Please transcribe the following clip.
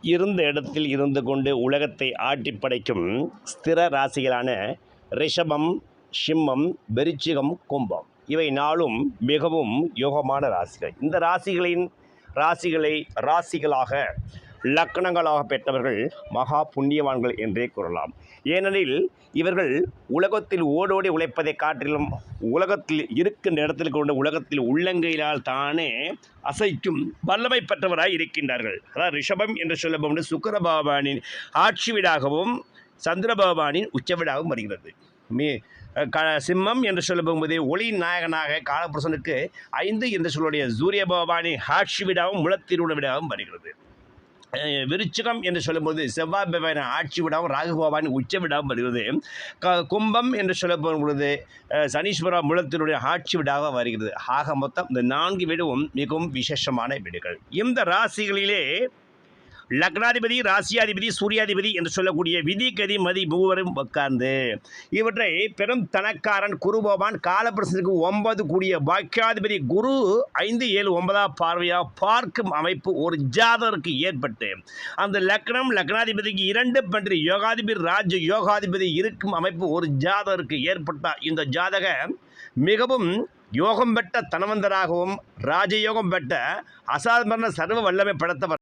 இருந்த இடத்தில் இருந்து கொண்டு உலகத்தை ஆட்டி படைக்கும் ஸ்திர ராசிகளான ரிஷபம் சிம்மம் விருச்சிகம் கும்பம். இவை நாளும் மிகவும் யோகமான ராசிகள். இந்த ராசிகளின் ராசிகளை ராசிகளாக லக்கணங்களாக பெற்றவர்கள் மகா புண்ணியவான்கள் என்றே கூறலாம். ஏனெனில் இவர்கள் உலகத்தில் ஓடோடி உழைப்பதை காட்டிலும் உலகத்தில் இருக்கின்ற இடத்தில் கொண்டு உலகத்தில் உள்ளங்கையினால் தானே அசைக்கும் வல்லமை பெற்றவராய் இருக்கின்றார்கள். அதாவது ரிஷபம் என்று சொல்லப்படும் சுக்கர பகவானின் ஆட்சி வீடாகவும் சந்திர பகவானின் உச்ச வீடாகவும் வருகிறது. மீ க சிம்மம் என்று சொல்லப்போகும்போது ஒளி நாயகனாக காலபுருஷனுக்கு ஐந்து என்று சொல்லுடைய சூரிய பகவானின் ஹாட்சி விடாவும் முளத்திருவுட விடாவும் வருகிறது. விருச்சிகம் என்று சொல்லும்போது செவ்வாய் பகவான் ஆட்சி விடாமல் ராகு பகவான் உச்ச விடாமல் வருகிறது. க கும்பம் என்று சொல்லப்படும் பொழுது அஹ் சனீஸ்வர முலத்தினுடைய ஆட்சி விடாக வருகிறது. ஆக மொத்தம் இந்த நான்கு வீடும் மிகவும் விசேஷமான வீடுகள். இந்த ராசிகளிலே லக்னாதிபதி ராசியாதிபதி சூரியாதிபதி என்று சொல்லக்கூடிய விதி கதி மதி மூவரும் உட்கார்ந்து. இவற்றை பெரும் தனக்காரன் குருபவான் காலப்பிரசனுக்கு ஒன்பது கூடிய பாக்கியாதிபதி குரு ஐந்து ஏழு ஒன்பதாம் பார்வையாக பார்க்கும் அமைப்பு ஒரு ஜாதகருக்கு ஏற்பட்டு அந்த லக்னம் லக்னாதிபதிக்கு இரண்டு பன்றி யோகாதிபதி ராஜ யோகாதிபதி இருக்கும் அமைப்பு ஒரு ஜாதகருக்கு ஏற்பட்டால் இந்த ஜாதக மிகவும் யோகம் பெற்ற தனவந்தராகவும் ராஜயோகம் பெற்ற அசாதாரண சர்வ வல்லமை படைத்தவர்.